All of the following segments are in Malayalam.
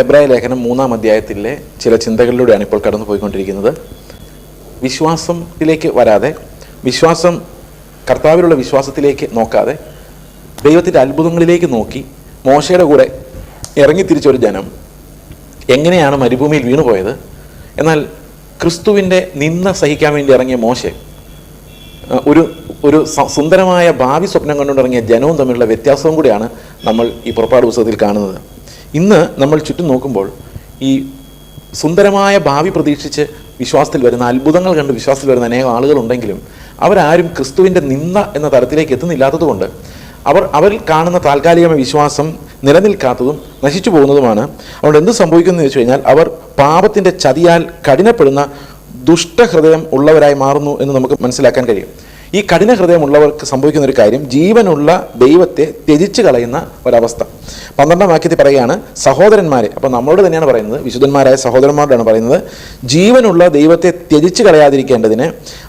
എബ്രായ ലേഖനം മൂന്നാം അധ്യായത്തിലെ ചില ചിന്തകളിലൂടെയാണ് ഇപ്പോൾ കടന്നു പോയിക്കൊണ്ടിരിക്കുന്നത് വിശ്വാസത്തിലേക്ക് വരാതെ വിശ്വാസം കർത്താവിലുള്ള വിശ്വാസത്തിലേക്ക് നോക്കാതെ ദൈവത്തിന്റെ അത്ഭുതങ്ങളിലേക്ക് നോക്കി മോശയുടെ കൂടെ ഇറങ്ങിത്തിരിച്ച ഒരു ജനം എങ്ങനെയാണ് മരുഭൂമിയിൽ വീണുപോയത്? എന്നാൽ ക്രിസ്തുവിന്റെ നിന്ന സഹിക്കാൻ വേണ്ടി ഇറങ്ങിയ മോശ ഒരു ഒരു സുന്ദരമായ ഭാവി സ്വപ്നം കണ്ടുകൊണ്ടിറങ്ങിയ ജനവും തമ്മിലുള്ള വ്യത്യാസവും കൂടിയാണ് നമ്മൾ ഈ പുറപ്പാട് പുസ്തകത്തിൽ കാണുന്നത്. ഇന്ന് നമ്മൾ ചുറ്റും നോക്കുമ്പോൾ ഈ സുന്ദരമായ ഭാവി പ്രതീക്ഷിച്ച് വിശ്വാസത്തിൽ വരുന്ന അത്ഭുതങ്ങൾ കണ്ട് വിശ്വാസത്തിൽ വരുന്ന അനേകം ആളുകളുണ്ടെങ്കിലും അവരാരും ക്രിസ്തുവിന്റെ നിന്ന എന്ന തരത്തിലേക്ക് എത്തുന്നില്ലാത്തതുകൊണ്ട് അവർ അവരിൽ കാണുന്ന താൽക്കാലികമായ വിശ്വാസം നിലനിൽക്കാത്തതും നശിച്ചു പോകുന്നതുമാണ്. അതുകൊണ്ട് എന്ത് സംഭവിക്കുന്നു എന്ന് വെച്ച് കഴിഞ്ഞാൽ അവർ പാപത്തിന്റെ ചതിയാൽ കഠിനപ്പെടുന്ന ദുഷ്ടഹൃദയം ഉള്ളവരായി മാറുന്നു എന്ന് നമുക്ക് മനസ്സിലാക്കാൻ കഴിയും. ഈ കഠിന ഹൃദയമുള്ളവർക്ക് സംഭവിക്കുന്ന ഒരു കാര്യം ജീവനുള്ള ദൈവത്തെ ത്യജിച്ച് കളയുന്ന ഒരവസ്ഥ. പന്ത്രണ്ടാം വാക്യത്തിൽ പറയുകയാണ് സഹോദരന്മാരെ അപ്പോൾ നമ്മളോട് തന്നെയാണ് പറയുന്നത് വിശുദ്ധന്മാരായ സഹോദരന്മാരോടാണ് പറയുന്നത് ജീവനുള്ള ദൈവത്തെ ത്യജിച്ച് കളയാതിരിക്കേണ്ടതിന്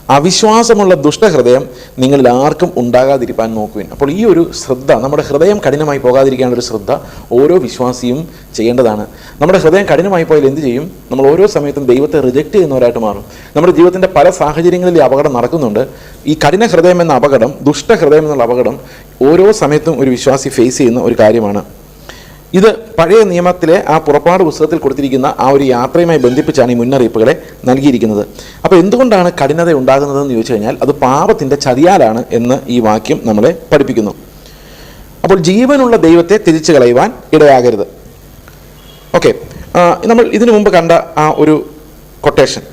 അവിശ്വാസമുള്ള ദുഷ്ടഹൃദയം നിങ്ങളിൽ ആർക്കും ഉണ്ടാകാതിരിക്കാൻ നോക്കുവിൻ. അപ്പോൾ ഈ ഒരു ശ്രദ്ധ നമ്മുടെ ഹൃദയം കഠിനമായി പോകാതിരിക്കാനുള്ള ഒരു ശ്രദ്ധ ഓരോ വിശ്വാസിയും ചെയ്യേണ്ടതാണ്. നമ്മുടെ ഹൃദയം കഠിനമായി പോയാൽ എന്ത് ചെയ്യും? നമ്മൾ ഓരോ സമയത്തും ദൈവത്തെ റിജക്റ്റ് ചെയ്യുന്നവരായിട്ട് മാറും. നമ്മുടെ ജീവിതത്തിന്റെ പല സാഹചര്യങ്ങളിൽ അപകടം നടക്കുന്നുണ്ട്. ഈ കഠിന ഹൃദയം എന്ന അപകടം ദുഷ്ടഹൃദയം എന്നുള്ള അപകടം ഓരോ സമയത്തും ഒരു വിശ്വാസി ഫേസ് ചെയ്യുന്ന ഒരു കാര്യമാണ്. ഇത് പഴയ നിയമത്തിലെ ആ പുറപ്പാട് പുസ്തകത്തിൽ കൊടുത്തിരിക്കുന്ന ആ ഒരു യാത്രയുമായി ബന്ധിപ്പിച്ചാണ് ഈ മുന്നറിയിപ്പുകളെ നൽകിയിരിക്കുന്നത്. അപ്പോൾ എന്തുകൊണ്ടാണ് കഠിനത ഉണ്ടാകുന്നതെന്ന് ചോദിച്ചു കഴിഞ്ഞാൽ അത് പാപത്തിന്റെ ചതിയാലാണ് എന്ന് ഈ വാക്യം നമ്മളെ പഠിപ്പിക്കുന്നു. അപ്പോൾ ജീവനുള്ള ദൈവത്തെ തിരിച്ചു കളയുവാൻ ഇടയാകരുത്. ഓക്കെ നമ്മൾ ഇതിനു മുമ്പ് കണ്ട ആ ഒരു കൊട്ടേഷൻ.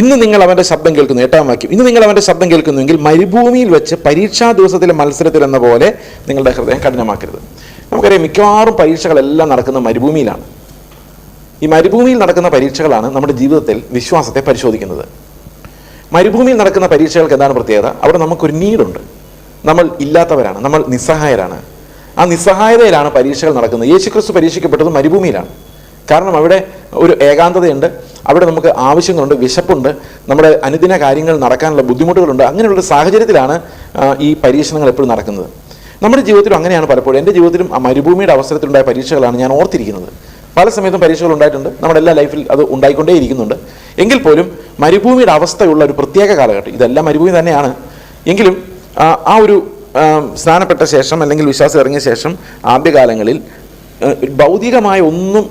ഇന്ന് നിങ്ങൾ അവന്റെ ശബ്ദം കേൾക്കുന്നു എട്ടാം വാക്യം. ഇന്ന് നിങ്ങൾ അവന്റെ ശബ്ദം കേൾക്കുന്നുവെങ്കിൽ മരുഭൂമിയിൽ വെച്ച് പരീക്ഷാ ദിവസത്തിലെ മത്സരത്തിൽ എന്ന പോലെ നിങ്ങളുടെ ഹൃദയം കഠിനമാക്കരുത്. നമുക്കറിയാം മിക്കവാറും പരീക്ഷകളെല്ലാം നടക്കുന്ന മരുഭൂമിയിലാണ്. ഈ മരുഭൂമിയിൽ നടക്കുന്ന പരീക്ഷകളാണ് നമ്മുടെ ജീവിതത്തിൽ വിശ്വാസത്തെ പരിശോധിക്കുന്നത്. മരുഭൂമിയിൽ നടക്കുന്ന പരീക്ഷകൾക്ക് എന്താണ് പ്രത്യേകത? അവിടെ നമുക്കൊരു നീടുണ്ട് നമ്മൾ ഇല്ലാത്തവരാണ് നമ്മൾ നിസ്സഹായരാണ്. ആ നിസ്സഹായതയിലാണ് പരീക്ഷകൾ നടക്കുന്നത്. യേശുക്രിസ്തു പരീക്ഷിക്കപ്പെട്ടത് മരുഭൂമിയിലാണ്. കാരണം അവിടെ ഒരു ഏകാന്തതയുണ്ട് അവിടെ നമുക്ക് ആവശ്യങ്ങളുണ്ട് വിശപ്പുണ്ട് നമ്മുടെ അനുദിന കാര്യങ്ങൾ നടക്കാനുള്ള ബുദ്ധിമുട്ടുകളുണ്ട് അങ്ങനെയുള്ള സാഹചര്യത്തിലാണ് ഈ പരീക്ഷണങ്ങൾ എപ്പോഴും നടക്കുന്നത്. നമ്മുടെ ജീവിതത്തിലും അങ്ങനെയാണ് പലപ്പോഴും. എന്റെ ജീവിതത്തിലും ആ മരുഭൂമിയുടെ അവസരത്തിലുണ്ടായ പരീക്ഷകളാണ് ഞാൻ ഓർത്തിരിക്കുന്നത്. പല സമയത്തും പരീക്ഷകൾ ഉണ്ടായിട്ടുണ്ട്. നമ്മുടെ എല്ലാ ലൈഫിൽ അത് ഉണ്ടായിക്കൊണ്ടേ ഇരിക്കുന്നുണ്ട്. എങ്കിൽ പോലും മരുഭൂമിയുടെ അവസ്ഥയുള്ള ഒരു പ്രത്യേക കാലഘട്ടം ഇതെല്ലാം മരുഭൂമി തന്നെയാണ്. എങ്കിലും ആ, ഒരു സ്നാനപ്പെട്ട ശേഷം അല്ലെങ്കിൽ വിശ്വാസം ഇറങ്ങിയ ശേഷം ആദ്യകാലങ്ങളിൽ ഭൗതികമായ ഒന്നും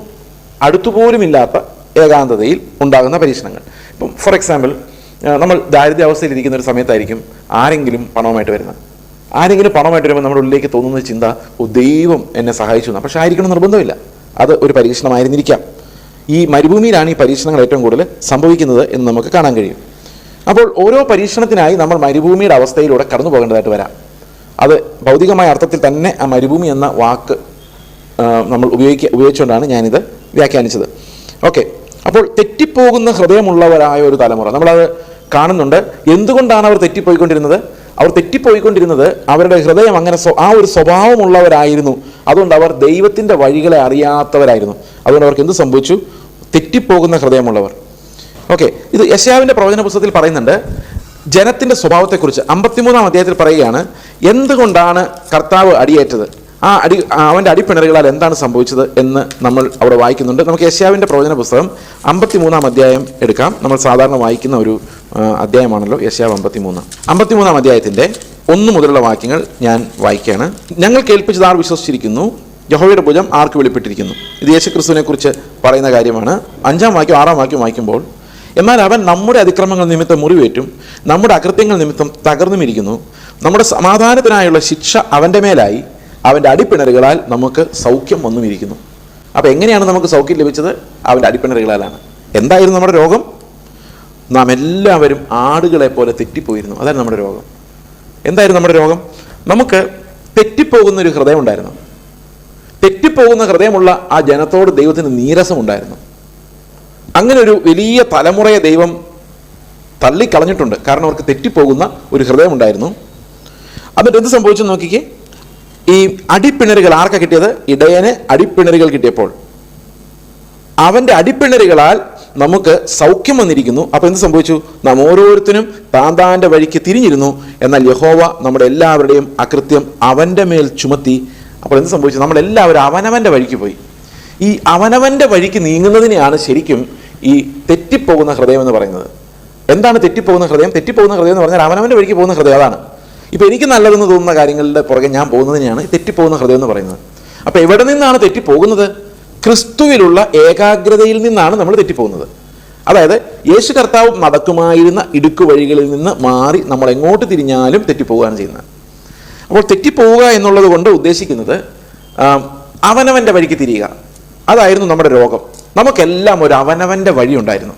അടുത്തുപോലുമില്ലാത്ത ഏകാന്തതയിൽ ഉണ്ടാകുന്ന പരീക്ഷണങ്ങൾ. ഇപ്പം ഫോർ എക്സാമ്പിൾ നമ്മൾ ദാരിദ്ര്യാവസ്ഥയിൽ ഇരിക്കുന്ന ഒരു സമയത്തായിരിക്കും ആരെങ്കിലും പണവുമായിട്ട് വരുന്നത്. ആരെങ്കിലും പണമായിട്ട് വരുമ്പോൾ നമ്മുടെ ഉള്ളിലേക്ക് തോന്നുന്ന ചിന്ത ദൈവം എന്നെ സഹായിച്ചു എന്ന്. പക്ഷേ ആയിരിക്കണം നിർബന്ധമില്ല. അത് ഒരു പരീക്ഷണമായിരുന്നിരിക്കാം. ഈ മരുഭൂമിയിലാണ് ഈ പരീക്ഷണങ്ങൾ ഏറ്റവും കൂടുതൽ സംഭവിക്കുന്നത് എന്ന് നമുക്ക് കാണാൻ കഴിയും. അപ്പോൾ ഓരോ പരീക്ഷണത്തിനായി നമ്മൾ മരുഭൂമിയുടെ അവസ്ഥയിലൂടെ കടന്നു പോകേണ്ടതായിട്ട് വരാം. അത് ഭൗതികമായ അർത്ഥത്തിൽ തന്നെ ആ മരുഭൂമി എന്ന വാക്ക് നമ്മൾ ഉപയോഗിക്കുക ഉപയോഗിച്ചുകൊണ്ടാണ് ഞാനിത് വ്യാഖ്യാനിച്ചത്. ഓക്കെ. അപ്പോൾ തെറ്റിപ്പോകുന്ന ഹൃദയമുള്ളവരായ ഒരു തലമുറ നമ്മളത് കാണുന്നുണ്ട്. എന്തുകൊണ്ടാണ് അവർ തെറ്റിപ്പോയിക്കൊണ്ടിരുന്നത്? അവർ തെറ്റിപ്പോയിക്കൊണ്ടിരുന്നത് അവരുടെ ഹൃദയം അങ്ങനെ ആ ഒരു സ്വഭാവമുള്ളവരായിരുന്നു. അതുകൊണ്ട് അവർ ദൈവത്തിന്റെ വഴികളെ അറിയാത്തവരായിരുന്നു. അതുകൊണ്ട് അവർക്ക് എന്ത് സംഭവിച്ചു? തെറ്റിപ്പോകുന്ന ഹൃദയമുള്ളവർ. ഓക്കെ ഇത് യശാവിന്റെ പ്രവചന പുസ്തകത്തിൽ പറയുന്നുണ്ട് ജനത്തിന്റെ സ്വഭാവത്തെക്കുറിച്ച് അമ്പത്തിമൂന്നാം അധ്യായത്തിൽ പറയുകയാണ് എന്തുകൊണ്ടാണ് കർത്താവ് അടിയേറ്റത്? ആ അടി അവന്റെ അടിപ്പിണറുകളാൽ എന്താണ് സംഭവിച്ചത്? എന്ന് നമ്മൾ അവിടെ വായിക്കുന്നുണ്ട്. നമുക്ക് യശാവിന്റെ പ്രവചന പുസ്തകം അമ്പത്തിമൂന്നാം അധ്യായം എടുക്കാം. നമ്മൾ സാധാരണ വായിക്കുന്ന ഒരു അധ്യായമാണല്ലോ യശാവ് അമ്പത്തിമൂന്ന്. അമ്പത്തിമൂന്നാം അധ്യായത്തിന്റെ ഒന്ന് മുതലുള്ള വാക്യങ്ങൾ ഞാൻ വായിക്കുകയാണ്. ഞങ്ങൾ കേൾപ്പിച്ചത് ആർ വിശ്വസിച്ചിരിക്കുന്നു? യഹോവയുടെ ഭുജം ആർക്ക് വെളിപ്പെട്ടിരിക്കുന്നു? ഇത് യേശുക്രിസ്തുവിനെ കുറിച്ച് പറയുന്ന കാര്യമാണ്. അഞ്ചാം വാക്യം ആറാം വാക്യം വായിക്കുമ്പോൾ എന്നാൽ അവൻ നമ്മുടെ അതിക്രമങ്ങൾ നിമിത്തം മുറിവേറ്റും നമ്മുടെ അകൃത്യങ്ങൾ നിമിത്തം തകർന്നുമിരിക്കുന്നു. നമ്മുടെ സമാധാനത്തിനായുള്ള ശിക്ഷ അവന്റെ മേലായി അവന്റെ അടിപ്പിണറുകളാൽ നമുക്ക് സൗഖ്യം വന്നുമിരിക്കുന്നു. അപ്പോൾ എങ്ങനെയാണ് നമുക്ക് സൗഖ്യം ലഭിച്ചത്? അവന്റെ അടിപ്പിണറുകളാലാണ് എന്തായിരുന്നു നമ്മുടെ രോഗം? നാം എല്ലാവരും ആടുകളെ പോലെ തെറ്റിപ്പോയിരുന്നു. അതാണ് നമ്മുടെ രോഗം. എന്തായിരുന്നു നമ്മുടെ രോഗം? നമുക്ക് തെറ്റിപ്പോകുന്ന ഒരു ഹൃദയം ഉണ്ടായിരുന്നു. തെറ്റിപ്പോകുന്ന ഹൃദയമുള്ള ആ ജനത്തോട് ദൈവത്തിന് നീരസമുണ്ടായിരുന്നു. അങ്ങനെ ഒരു വലിയ തലമുറയെ ദൈവം തള്ളിക്കളഞ്ഞിട്ടുണ്ട്. കാരണം അവർക്ക് തെറ്റിപ്പോകുന്ന ഒരു ഹൃദയമുണ്ടായിരുന്നു എന്നിട്ട് എന്ത് സംഭവിച്ചു നോക്കിക്കേ? ഈ അടിപ്പിണരുകൾ ആർക്കാ കിട്ടിയത്? ഇടയന് അടിപ്പിണരുകൾ കിട്ടിയപ്പോൾ. അവന്റെ അടിപ്പിണരുകളാൽ നമുക്ക് സൗഖ്യം വന്നിരിക്കുന്നു. അപ്പോൾ എന്ത് സംഭവിച്ചു? നാം ഓരോരുത്തരും താൻ താന്റെ വഴിക്ക് തിരിഞ്ഞിരുന്നു. എന്നാൽ യഹോവ നമ്മുടെ എല്ലാവരുടെയും അകൃത്യം അവന്റെ മേൽ ചുമത്തി. അപ്പോൾ എന്ത് സംഭവിച്ചു? നമ്മളെല്ലാവരും അവനവന്റെ വഴിക്ക് പോയി. ഈ അവനവന്റെ വഴിക്ക് നീങ്ങുന്നതിനെയാണ് ശരിക്കും ഈ തെറ്റിപ്പോകുന്ന ഹൃദയം എന്ന് പറയുന്നത്. എന്താണ് തെറ്റിപ്പോകുന്ന ഹൃദയം? തെറ്റിപ്പോകുന്ന ഹൃദയം എന്ന് പറഞ്ഞാൽ അവനവന്റെ വഴിക്ക് പോകുന്ന ഹൃദയം അതാണ്. ഇപ്പോൾ എനിക്ക് നല്ലതെന്ന് തോന്നുന്ന കാര്യങ്ങളുടെ പുറകെ ഞാൻ പോകുന്നതിനെയാണ് തെറ്റിപ്പോകുന്ന ഹൃദയം എന്ന് പറയുന്നത്. അപ്പോൾ എവിടെ നിന്നാണ് തെറ്റിപ്പോകുന്നത്? ക്രിസ്തുവിലുള്ള ഏകാഗ്രതയിൽ നിന്നാണ് നമ്മൾ തെറ്റിപ്പോകുന്നത്. അതായത് യേശു കർത്താവ് നടക്കുമായിരുന്ന ഇടുക്കു വഴികളിൽ നിന്ന് മാറി നമ്മൾ എങ്ങോട്ട് തിരിഞ്ഞാലും തെറ്റിപ്പോവുകയാണ് ചെയ്യുന്നത്. അപ്പോൾ തെറ്റിപ്പോവുക എന്നുള്ളത് കൊണ്ട് ഉദ്ദേശിക്കുന്നത് അവനവന്റെ വഴിക്ക് തിരിയുക. അതായിരുന്നു നമ്മുടെ രോഗം. നമുക്കെല്ലാം ഒരു അവനവന്റെ വഴി ഉണ്ടായിരുന്നു.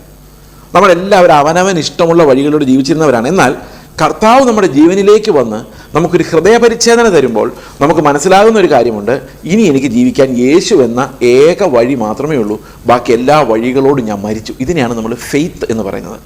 നമ്മളെല്ലാവരും അവനവൻ ഇഷ്ടമുള്ള വഴികളിലൂടെ ജീവിച്ചിരുന്നവരാണ്. എന്നാൽ കർത്താവ് നമ്മുടെ ജീവനിലേക്ക് വന്ന് നമുക്കൊരു ഹൃദയപരിച്ഛേദന തരുമ്പോൾ നമുക്ക് മനസ്സിലാകുന്ന ഒരു കാര്യമുണ്ട്. ഇനി എനിക്ക് ജീവിക്കാൻ യേശു എന്ന ഏക വഴി മാത്രമേ ഉള്ളൂ. ബാക്കി എല്ലാ വഴികളോടും ഞാൻ മരിച്ചു. ഇതിനെയാണ് നമ്മൾ ഫെയ്ത്ത് എന്ന് പറയുന്നത്.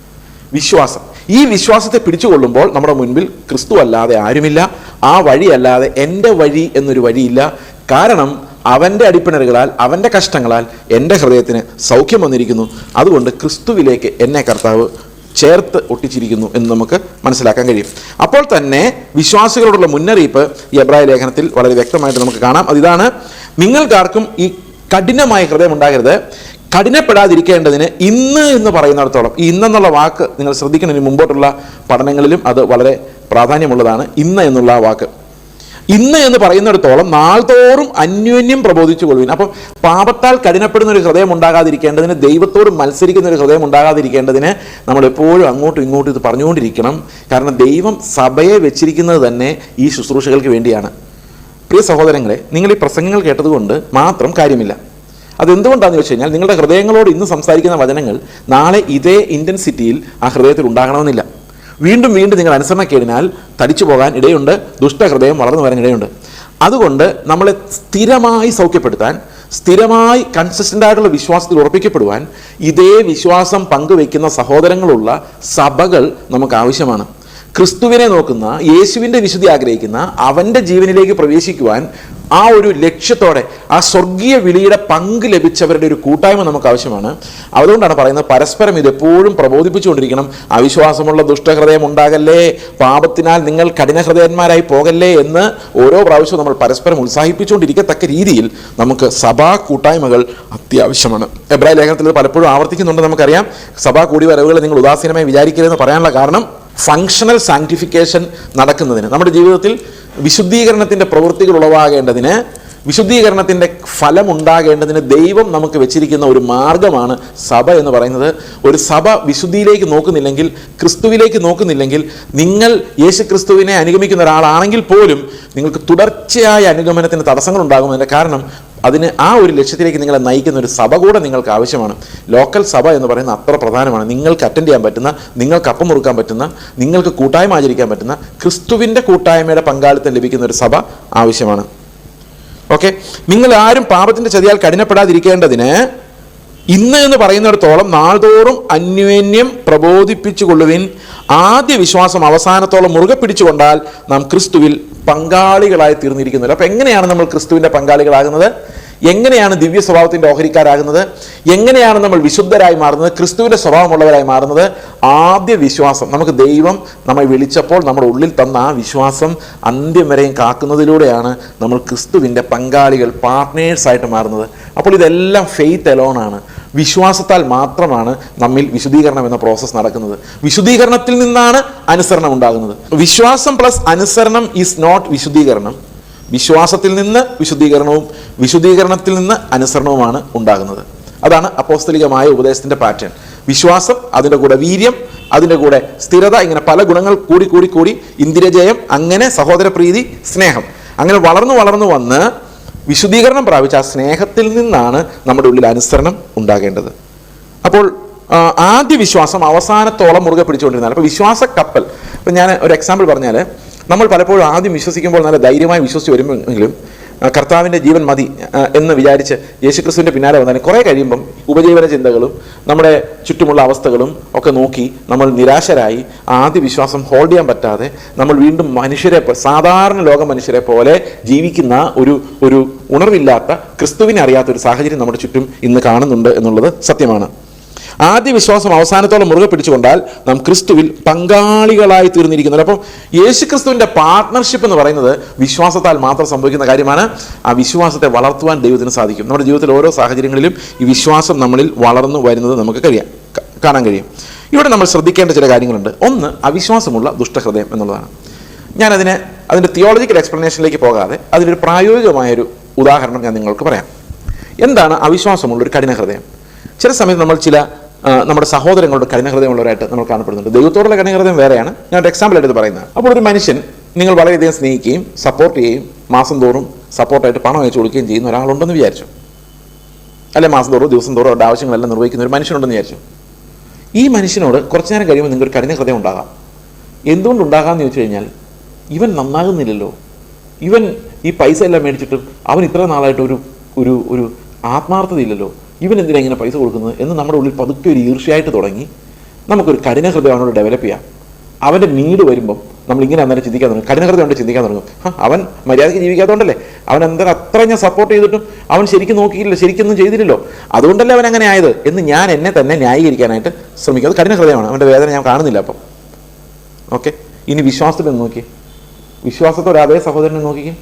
വിശ്വാസം. ഈ വിശ്വാസത്തെ പിടിച്ചുകൊള്ളുമ്പോൾ നമ്മുടെ മുൻപിൽ ക്രിസ്തു അല്ലാതെ ആരുമില്ല. ആ വഴിയല്ലാതെ എന്റെ വഴി എന്നൊരു വഴിയില്ല. കാരണം അവന്റെ അടിപ്പിണറുകളാൽ അവന്റെ കഷ്ടങ്ങളാൽ എന്റെ ഹൃദയത്തിന് സൗഖ്യം വന്നിരിക്കുന്നു. അതുകൊണ്ട് ക്രിസ്തുവിലേക്ക് എന്നെ കർത്താവ് ചേർത്ത് ഒട്ടിച്ചിരിക്കുന്നു എന്ന് നമുക്ക് മനസ്സിലാക്കാൻ കഴിയും. അപ്പോൾ തന്നെ വിശ്വാസികളോടുള്ള മുന്നറിയിപ്പ് ഈ എബ്രായ ലേഖനത്തിൽ വളരെ വ്യക്തമായിട്ട് നമുക്ക് കാണാം. അതിതാണ് നിങ്ങൾക്കാർക്കും ഈ കഠിനമായ ഹൃദയം ഉണ്ടാകരുത്. കഠിനപ്പെടാതിരിക്കേണ്ടതിന് ഇന്ന് എന്ന് പറയുന്നിടത്തോളം ഈ ഇന്നെന്നുള്ള വാക്ക് നിങ്ങൾ ശ്രദ്ധിക്കുന്നതിന് മുമ്പോട്ടുള്ള പഠനങ്ങളിലും അത് വളരെ പ്രാധാന്യമുള്ളതാണ്. ഇന്ന് എന്നുള്ള ആ വാക്ക് ഇന്ന് എന്ന് പറയുന്നിടത്തോളം നാൾതോറും അന്യോന്യം പ്രബോധിച്ചു കൊള്ളുവിൻ. അപ്പം പാപത്താൽ കഠിനപ്പെടുന്ന ഒരു ഹൃദയം ഉണ്ടാകാതിരിക്കേണ്ടതിന് ദൈവത്തോട് മത്സരിക്കുന്ന ഒരു ഹൃദയം ഉണ്ടാകാതിരിക്കേണ്ടതിന് നമ്മൾ എപ്പോഴും അങ്ങോട്ടും ഇങ്ങോട്ടും ഇത് പറഞ്ഞുകൊണ്ടിരിക്കണം. കാരണം ദൈവം സഭയെ വെച്ചിരിക്കുന്നത് തന്നെ ഈ ശുശ്രൂഷകൾക്ക് വേണ്ടിയാണ്. പ്രിയ സഹോദരങ്ങളെ നിങ്ങൾ ഈ പ്രസംഗങ്ങൾ കേട്ടതുകൊണ്ട് മാത്രം കാര്യമില്ല. അതെന്തുകൊണ്ടാണെന്ന് വെച്ച് കഴിഞ്ഞാൽ നിങ്ങളുടെ ഹൃദയങ്ങളോട് ഇന്ന് സംസാരിക്കുന്ന വചനങ്ങൾ നാളെ ഇതേ ഇന്റൻസിറ്റിയിൽ ആ ഹൃദയത്തിൽ ഉണ്ടാകണമെന്നില്ല. വീണ്ടും വീണ്ടും നിങ്ങൾ അനുസരണക്കേടിനാൽ തടിച്ചു പോകാൻ ഇടയുണ്ട് ദുഷ്ടഹൃദയം വളർന്നു വരാൻ ഇടയുണ്ട്. അതുകൊണ്ട് നമ്മളെ സ്ഥിരമായി സൗഖ്യപ്പെടുത്താൻ സ്ഥിരമായി കൺസിസ്റ്റന്റ് ആയിട്ടുള്ള വിശ്വാസത്തിൽ ഉറപ്പിക്കപ്പെടുവാൻ ഇതേ വിശ്വാസം പങ്കുവയ്ക്കുന്ന സഹോദരങ്ങളുള്ള സഭകൾ നമുക്ക് ആവശ്യമാണ്. ക്രിസ്തുവിനെ നോക്കുന്ന യേശുവിന്റെ വിശുദ്ധി ആഗ്രഹിക്കുന്ന അവന്റെ ജീവനിലേക്ക് പ്രവേശിക്കുവാൻ ആ ഒരു ലക്ഷ്യത്തോടെ ആ സ്വർഗീയ വിളിയുടെ പങ്ക് ലഭിച്ചവരുടെ ഒരു കൂട്ടായ്മ നമുക്ക് ആവശ്യമാണ്. അതുകൊണ്ടാണ് പറയുന്നത് പരസ്പരം ഇതെപ്പോഴും പ്രബോധിപ്പിച്ചുകൊണ്ടിരിക്കണം. അവിശ്വാസമുള്ള ദുഷ്ടഹൃദയം ഉണ്ടാകല്ലേ? പാപത്തിനാൽ നിങ്ങൾ കഠിനഹൃദയന്മാരായി പോകല്ലേ എന്ന് ഓരോ പ്രാവശ്യവും നമ്മൾ പരസ്പരം ഉത്സാഹിപ്പിച്ചുകൊണ്ടിരിക്കത്തക്ക രീതിയിൽ നമുക്ക് സഭാ കൂട്ടായ്മകൾ അത്യാവശ്യമാണ്. എബ്രാഹിം ലേഖനത്തിൽ പലപ്പോഴും ആവർത്തിക്കുന്നുണ്ട് നമുക്കറിയാം. സഭാ കൂടിവരവുകൾ നിങ്ങൾ ഉദാസീനമായി വിചാരിക്കരുതെന്ന് പറയാനുള്ള കാരണം ഫങ്ഷണൽ സാങ്ക്ടിഫിക്കേഷൻ നടക്കുന്നതിന് നമ്മുടെ ജീവിതത്തിൽ വിശുദ്ധീകരണത്തിന്റെ പ്രവൃത്തികൾ ഉളവാകേണ്ടതിന് വിശുദ്ധീകരണത്തിന്റെ ഫലം ഉണ്ടാകേണ്ടതിന് ദൈവം നമുക്ക് വെച്ചിരിക്കുന്ന ഒരു മാർഗമാണ് സഭ എന്ന് പറയുന്നത്. ഒരു സഭ വിശുദ്ധിയിലേക്ക് നോക്കുന്നില്ലെങ്കിൽ ക്രിസ്തുവിലേക്ക് നോക്കുന്നില്ലെങ്കിൽ നിങ്ങൾ യേശു ക്രിസ്തുവിനെ അനുഗമിക്കുന്ന ഒരാളാണെങ്കിൽ പോലും നിങ്ങൾക്ക് തുടർച്ചയായ അനുഗമനത്തിന് തടസ്സങ്ങൾ ഉണ്ടാകുന്നതിന്റെ കാരണം അതിന് ആ ഒരു ലക്ഷ്യത്തിലേക്ക് നിങ്ങളെ നയിക്കുന്ന ഒരു സഭ കൂടെ നിങ്ങൾക്ക് ആവശ്യമാണ്. ലോക്കൽ സഭ എന്ന് പറയുന്നത് അത്ര പ്രധാനമാണ്. നിങ്ങൾക്ക് അറ്റൻഡ് ചെയ്യാൻ പറ്റുന്ന നിങ്ങൾക്ക് അപ്പം മുറുക്കാൻ പറ്റുന്ന നിങ്ങൾക്ക് കൂട്ടായ്മ ആചരിക്കാൻ പറ്റുന്ന ക്രിസ്തുവിന്റെ കൂട്ടായ്മയുടെ പങ്കാളിത്തം ലഭിക്കുന്ന ഒരു സഭ ആവശ്യമാണ്. ഓക്കെ നിങ്ങൾ ആരും പാപത്തിന്റെ ചതിയാൽ കഠിനപ്പെടാതിരിക്കേണ്ടതിന് ഇന്ന് എന്ന് പറയുന്നിടത്തോളം നാൾതോറും അന്യോന്യം പ്രബോധിപ്പിച്ചു കൊള്ളുവിൻ ആദ്യ വിശ്വാസം അവസാനത്തോളം മുറുകെ പിടിച്ചുകൊണ്ടാൽ നാം ക്രിസ്തുവിൽ പങ്കാളികളായി തീർന്നിരിക്കുന്നില്ല. അപ്പം എങ്ങനെയാണ് നമ്മൾ ക്രിസ്തുവിന്റെ പങ്കാളികളാകുന്നത്? എങ്ങനെയാണ് ദിവ്യ സ്വഭാവത്തിന്റെ ഓഹരിക്കാരാകുന്നത്? എങ്ങനെയാണ് നമ്മൾ വിശുദ്ധരായി മാറുന്നത്? ക്രിസ്തുവിന്റെ സ്വഭാവമുള്ളവരായി മാറുന്നത്? ആദ്യ വിശ്വാസം. നമുക്ക് ദൈവം നമ്മെ വിളിച്ചപ്പോൾ നമ്മുടെ ഉള്ളിൽ തന്ന ആ വിശ്വാസം അന്ത്യം വരെയും കാക്കുന്നതിലൂടെയാണ് നമ്മൾ ക്രിസ്തുവിന്റെ പങ്കാളികൾ പാർട്ട്നേഴ്സായിട്ട് മാറുന്നത്. അപ്പോൾ ഇതെല്ലാം ഫെയ്ത്ത് എലോണാണ് വിശ്വാസത്താൽ മാത്രമാണ് നമ്മിൽ വിശുദ്ധീകരണം എന്ന പ്രോസസ്സ് നടക്കുന്നത്. വിശുദ്ധീകരണത്തിൽ നിന്നാണ് അനുസരണം ഉണ്ടാകുന്നത്. വിശ്വാസം പ്ലസ് അനുസരണം ഈസ് നോട്ട് വിശുദ്ധീകരണം. വിശ്വാസത്തിൽ നിന്ന് വിശുദ്ധീകരണവും വിശുദ്ധീകരണത്തിൽ നിന്ന് അനുസരണവുമാണ് ഉണ്ടാകുന്നത്. അതാണ് അപ്പോസ്തലികമായ ഉപദേശത്തിന്റെ പാറ്റേൺ വിശ്വാസം അതിന്റെ കൂടെ വീര്യം അതിന്റെ കൂടെ സ്ഥിരത ഇങ്ങനെ പല ഗുണങ്ങൾ കൂടി കൂടി കൂടി ഇന്ദിരജയം അങ്ങനെ സഹോദരപ്രീതി സ്നേഹം. അങ്ങനെ വളർന്നു വളർന്നു വന്ന് വിശുദ്ധീകരണം പ്രാപിച്ച ആ സ്നേഹത്തിൽ നിന്നാണ് നമ്മുടെ ഉള്ളിൽ അനുസരണം ഉണ്ടാകേണ്ടത്. അപ്പോൾ ആദ്യ വിശ്വാസം അവസാനത്തോളം മുറുകെ പിടിച്ചുകൊണ്ടിരുന്നാൽ അപ്പോൾ വിശ്വാസ കപ്പൽ ഇപ്പം ഞാൻ ഒരു എക്സാമ്പിൾ പറഞ്ഞാൽ നമ്മൾ പലപ്പോഴും ആദ്യം വിശ്വസിക്കുമ്പോൾ നല്ല ധൈര്യമായി വിശ്വസിച്ച് വരുമെങ്കിലും ആ, കർത്താവിന്റെ ജീവൻ മതി എന്ന് വിചാരിച്ച് യേശുക്രിസ്തുവിന്റെ പിന്നാലെ വന്നാൽ കുറേ കഴിയുമ്പം ഉപജീവന ചിന്തകളും നമ്മുടെ ചുറ്റുമുള്ള അവസ്ഥകളും ഒക്കെ നോക്കി നമ്മൾ നിരാശരായി ആദ്യ വിശ്വാസം ഹോൾഡ് ചെയ്യാൻ പറ്റാതെ നമ്മൾ വീണ്ടും മനുഷ്യരെ സാധാരണ ലോക മനുഷ്യരെ പോലെ ജീവിക്കുന്ന ഒരു ഒരു ഉണർവില്ലാത്ത ക്രിസ്തുവിനെ അറിയാത്ത ഒരു സാഹചര്യം നമ്മുടെ ചുറ്റും ഇന്ന് കാണുന്നുണ്ട് എന്നുള്ളത് സത്യമാണ്. ആദ്യ വിശ്വാസം അവസാനത്തോളം മുറുകെ പിടിച്ചുകൊണ്ടാൽ നാം ക്രിസ്തുവിൽ പങ്കാളികളായി തീർന്നിരിക്കുന്നത് അപ്പോൾ യേശു ക്രിസ്തുവിന്റെ പാർട്ട്ണർഷിപ്പ് എന്ന് പറയുന്നത് വിശ്വാസത്താൽ മാത്രം സംഭവിക്കുന്ന കാര്യമാണ്. ആ വിശ്വാസത്തെ വളർത്തുവാൻ ദൈവത്തിന് സാധിക്കും. നമ്മുടെ ജീവിതത്തിൽ ഓരോ സാഹചര്യങ്ങളിലും ഈ വിശ്വാസം നമ്മളിൽ വളർന്നു വരുന്നത് നമുക്ക് കഴിയാം. കാണാൻ കഴിയും. ഇവിടെ നമ്മൾ ശ്രദ്ധിക്കേണ്ട ചില കാര്യങ്ങളുണ്ട്. ഒന്ന് അവിശ്വാസമുള്ള ദുഷ്ടഹൃദയം എന്നുള്ളതാണ്. ഞാനതിന് അതിന്റെ തിയോളജിക്കൽ എക്സ്പ്ലനേഷനിലേക്ക് പോകാതെ അതിനൊരു പ്രായോഗികമായൊരു ഉദാഹരണം ഞാൻ നിങ്ങൾക്ക് പറയാം. എന്താണ് അവിശ്വാസമുള്ള ഒരു കഠിന ഹൃദയം ചില സമയത്ത് നമ്മൾ ചില നമ്മുടെ സഹോദരങ്ങളോട് കഠിനഹൃദയമുള്ളവരായിട്ട് നമ്മൾ കാണപ്പെടുന്നുണ്ട്. ദൈവത്തോടുള്ള കഠിനഹൃദയം വേറെയാണ്. ഞാൻ ഒരു എക്സാമ്പിൾ എടുത്ത് പറയുന്നത് അപ്പോൾ ഒരു മനുഷ്യൻ നിങ്ങൾ വളരെയധികം സ്നേഹിക്കുകയും സപ്പോർട്ട് ചെയ്യുകയും മാസം തോറും സപ്പോർട്ടായിട്ട് പണം അയച്ചു കൊടുക്കുകയും ചെയ്യുന്ന ഒരാളുണ്ടെന്ന് വിചാരിച്ചു. അല്ലെ മാസം തോറും ദിവസം തോറും അവരുടെ ആവശ്യങ്ങളെല്ലാം നിർവഹിക്കുന്ന ഒരു മനുഷ്യനുണ്ടെന്ന് വിചാരിച്ചു. ഈ മനുഷ്യനോട് കുറച്ച് നേരം കഴിയുമ്പോൾ നിങ്ങൾക്ക് ഒരു കഠിന ഹൃദയം ഉണ്ടാകാം. എന്തുകൊണ്ട് ഉണ്ടാകാമെന്ന് ചോദിച്ചു കഴിഞ്ഞാൽ ഇവൻ നന്നാകുന്നില്ലല്ലോ. ഇവൻ ഈ പൈസ എല്ലാം മേടിച്ചിട്ടും അവൻ ഇത്ര നാളായിട്ട് ഒരു ഒരു ഒരു ആത്മാർത്ഥതയില്ലല്ലോ. ഇവൻ ഇങ്ങനെ പൈസ കൊടുക്കുന്നത് എന്ന് നമ്മുടെ ഉള്ളിൽ പതുക്കെ ഒരു ഈർഷ്യയായിട്ട് തുടങ്ങി നമുക്കൊരു കഠിന ഹൃദയം അവനോട് ഡെവലപ്പ് ചെയ്യാം. അവന്റെ നീട് വരുമ്പം നമ്മൾ ഇങ്ങനെ അന്നേരം ചിന്തിക്കാൻ തുടങ്ങും. കഠിന ഹൃദയം കൊണ്ട് ചിന്തിക്കാൻ തുടങ്ങും. അവൻ മര്യാദയ്ക്ക് ജീവിക്കാത്തതുകൊണ്ടല്ലേ അവൻ എന്തായാലും അത്ര ഞാൻ സപ്പോർട്ട് ചെയ്തിട്ടും അവൻ ശരിക്കും നോക്കിയില്ല ശരിക്കൊന്നും ചെയ്തില്ലല്ലോ. അതുകൊണ്ടല്ലേ അവൻ അങ്ങനെ ആയത് എന്ന് ഞാൻ എന്നെ തന്നെ ന്യായീകരിക്കാനായിട്ട് ശ്രമിക്കും. അത് കഠിന ഹൃദയമാണ് അവന്റെ വേദന ഞാൻ കാണുന്നില്ല അപ്പം. ഓക്കെ ഇനി വിശ്വാസത്തിൽ നോക്കി വിശ്വാസത്തോടെ അതേ സഹോദരനെ നോക്കിക്കും.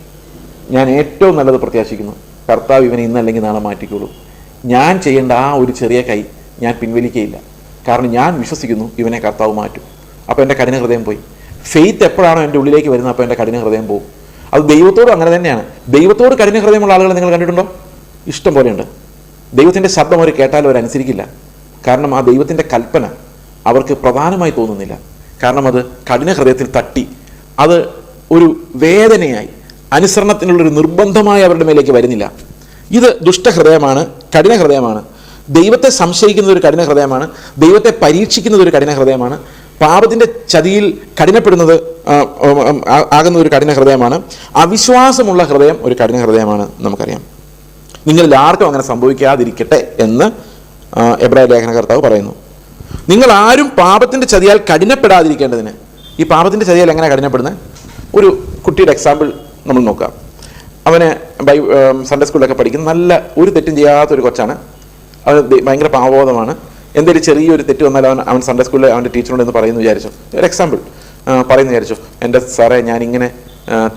ഞാൻ ഏറ്റവും നല്ലത് പ്രത്യാശിക്കുന്നു. കർത്താവ് ഇവനെ ഇന്നല്ലെങ്കിൽ നാളെ മാറ്റിക്കോളൂ. ഞാൻ ചെയ്യേണ്ട ആ ഒരു ചെറിയ കൈ ഞാൻ പിൻവലിക്കുകയില്ല കാരണം ഞാൻ വിശ്വസിക്കുന്നു ഇവനെ കർത്താവ് മാറ്റും. അപ്പോൾ എന്റെ കഠിന ഹൃദയം പോയി. ഫെയ്ത്ത് എപ്പോഴാണോ എന്റെ ഉള്ളിലേക്ക് വരുന്നത് അപ്പോൾ എന്റെ കഠിന ഹൃദയം പോകും. അത് ദൈവത്തോടും അങ്ങനെ തന്നെയാണ്. ദൈവത്തോട് കഠിന ഹൃദയമുള്ള ആളുകൾ നിങ്ങൾ കണ്ടിട്ടുണ്ടോ? ഇഷ്ടം പോലെയുണ്ട്. ദൈവത്തിന്റെ ശബ്ദം അവർ കേട്ടാൽ അവർ അനുസരിക്കില്ല. കാരണം ആ ദൈവത്തിന്റെ കൽപ്പന അവർക്ക് പ്രധാനമായി തോന്നുന്നില്ല. കാരണം അത് കഠിന ഹൃദയത്തിൽ തട്ടി. അത് ഒരു വേദനയായി. അനുസരണത്തിനുള്ളൊരു നിർബന്ധമായി അവരുടെ മേലേക്ക് വരുന്നില്ല. ഇത് ദുഷ്ടഹൃദയമാണ്. കഠിന ഹൃദയമാണ് ദൈവത്തെ സംശയിക്കുന്നത് ഒരു കഠിന ഹൃദയമാണ് ദൈവത്തെ പരീക്ഷിക്കുന്നത് ഒരു കഠിന ഹൃദയമാണ് പാപത്തിന്റെ ചതിയിൽ കഠിനപ്പെടുന്നത് ആകുന്ന ഒരു കഠിന ഹൃദയമാണ് അവിശ്വാസമുള്ള ഹൃദയം ഒരു കഠിന ഹൃദയമാണ് നമുക്കറിയാം. നിങ്ങളിൽ ആർക്കും അങ്ങനെ സംഭവിക്കാതിരിക്കട്ടെ എന്ന് എബ്രായ ലേഖനകർത്താവ് പറയുന്നു. നിങ്ങൾ ആരും പാപത്തിന്റെ ചതിയാൽ കഠിനപ്പെടാതിരിക്കേണ്ടതിന് ഈ പാപത്തിന്റെ ചതിയാൽ എങ്ങനെ കഠിനപ്പെടുന്നത്? ഒരു കുട്ടിയുടെ എക്സാമ്പിൾ നമ്മൾ നോക്കാം. അവന് ബൈ സൺഡേ സ്കൂളിലൊക്കെ പഠിക്കുന്ന നല്ല ഒരു തെറ്റും ചെയ്യാത്തൊരു കൊച്ചാണ്. അവൻ ഭയങ്കര പാവബോധമാണ്. എന്തെങ്കിലും ചെറിയൊരു തെറ്റ് വന്നാൽ അവൻ അവൻ സൺഡേ സ്കൂളിൽ അവന്റെ ടീച്ചറോട് എന്ന് പറയുന്നു വിചാരിച്ചു. ഒരു എക്സാമ്പിൾ പറയുന്നു വിചാരിച്ചു. എന്റെ സാറേ ഞാനിങ്ങനെ